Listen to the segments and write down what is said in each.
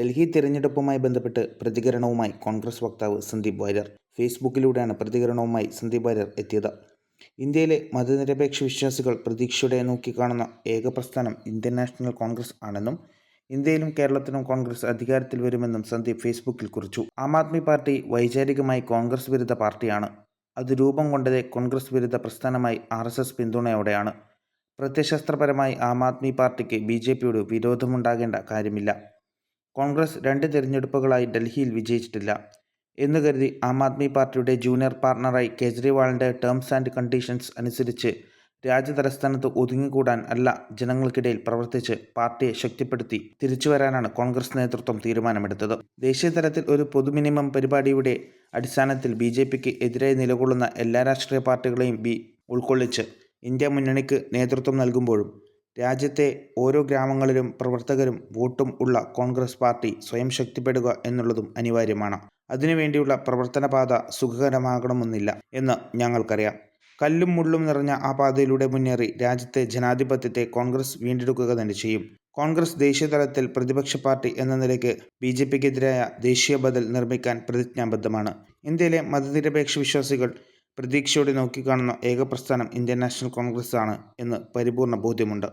ഡൽഹി തിരഞ്ഞെടുപ്പുമായി ബന്ധപ്പെട്ട് പ്രതികരണവുമായി കോൺഗ്രസ് വക്താവ് സന്ദീപ് വാര്യർ. ഫേസ്ബുക്കിലൂടെയാണ് പ്രതികരണവുമായി സന്ദീപ് വാര്യർ എത്തിയത്. ഇന്ത്യയിലെ മതനിരപേക്ഷ വിശ്വാസികൾ പ്രതീക്ഷയുടെ നോക്കിക്കാണുന്ന ഏക പ്രസ്ഥാനം ഇന്ത്യൻ നാഷണൽ കോൺഗ്രസ് ആണെന്നും ഇന്ത്യയിലും കേരളത്തിലും കോൺഗ്രസ് അധികാരത്തിൽ വരുമെന്നും സന്ദീപ് ഫേസ്ബുക്കിൽ കുറിച്ചു. ആം ആദ്മി പാർട്ടി വൈചാരികമായി കോൺഗ്രസ് വിരുദ്ധ പാർട്ടിയാണ്. അത് രൂപം കൊണ്ടതേ കോൺഗ്രസ് വിരുദ്ധ പ്രസ്ഥാനമായി ആർ എസ് എസ് പിന്തുണയോടെയാണ്. പ്രത്യശാസ്ത്രപരമായി ആം ആദ്മി പാർട്ടിക്ക് ബി ജെ പിയോട് വിരോധമുണ്ടാകേണ്ട കാര്യമില്ല. കോൺഗ്രസ് രണ്ട് തിരഞ്ഞെടുപ്പുകളായി ഡൽഹിയിൽ വിജയിച്ചിട്ടില്ല എന്ന് കരുതി ആം ആദ്മി പാർട്ടിയുടെ ജൂനിയർ പാർട്ണറായി കേജ്രിവാളിന്റെ ടേംസ് ആൻഡ് കണ്ടീഷൻസ് അനുസരിച്ച് രാജ്യതലസ്ഥാനത്ത് ഒതുങ്ങിക്കൂടാൻ അല്ല ജനങ്ങൾക്കിടയിൽ പ്രവർത്തിച്ച് പാർട്ടിയെ ശക്തിപ്പെടുത്തി തിരിച്ചുവരാനാണ് കോൺഗ്രസ് നേതൃത്വം തീരുമാനമെടുത്തത്. ദേശീയ തലത്തിൽ ഒരു പൊതു മിനിമം പരിപാടിയുടെ അടിസ്ഥാനത്തിൽ ബി ജെ പിക്ക് എതിരായി നിലകൊള്ളുന്ന എല്ലാ രാഷ്ട്രീയ പാർട്ടികളെയും ബി ഉൾക്കൊള്ളിച്ച് ഇന്ത്യ മുന്നണിക്ക് നേതൃത്വം നൽകുമ്പോഴും രാജ്യത്തെ ഓരോ ഗ്രാമങ്ങളിലും പ്രവർത്തകരും വോട്ടും ഉള്ള കോൺഗ്രസ് പാർട്ടി സ്വയം ശക്തിപ്പെടുക എന്നുള്ളതും അനിവാര്യമാണ്. അതിനുവേണ്ടിയുള്ള പ്രവർത്തനപാത സുഖകരമാകണമെന്നില്ല എന്ന് ഞങ്ങൾക്കറിയാം. കല്ലും മുള്ളും നിറഞ്ഞ ആ പാതയിലൂടെ മുന്നേറി രാജ്യത്തെ ജനാധിപത്യത്തെ കോൺഗ്രസ് വീണ്ടെടുക്കുക തന്നെ ചെയ്യും. കോൺഗ്രസ് ദേശീയതലത്തിൽ പ്രതിപക്ഷ പാർട്ടി എന്ന നിലയ്ക്ക് ബി ജെ പിക്കെതിരായ ദേശീയ ബദൽ നിർമ്മിക്കാൻ പ്രതിജ്ഞാബദ്ധമാണ്. ഇന്ത്യയിലെ മതനിരപേക്ഷ വിശ്വാസികൾ പ്രതീക്ഷയോടെ നോക്കിക്കാണുന്ന ഏക പ്രസ്ഥാനം ഇന്ത്യൻ നാഷണൽ കോൺഗ്രസ് ആണ് എന്ന് പരിപൂർണ ബോധ്യമുണ്ട്.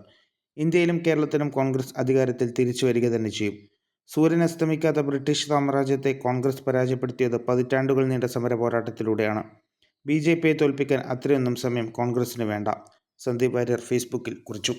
ഇന്ത്യയിലും കേരളത്തിലും കോൺഗ്രസ് അധികാരത്തിൽ തിരിച്ചു വരിക തന്നെ ചെയ്യും. സൂര്യൻ അസ്തമിക്കാത്ത ബ്രിട്ടീഷ് സാമ്രാജ്യത്തെ കോൺഗ്രസ് പരാജയപ്പെടുത്തിയത് പതിറ്റാണ്ടുകൾ നീണ്ട സമര പോരാട്ടത്തിലൂടെയാണ്. ബി ജെ പിയെ തോൽപ്പിക്കാൻ അത്രയൊന്നും സമയം കോൺഗ്രസിന് വേണ്ട. സന്ദീപ് വാര്യർ ഫേസ്ബുക്കിൽ കുറിച്ചു.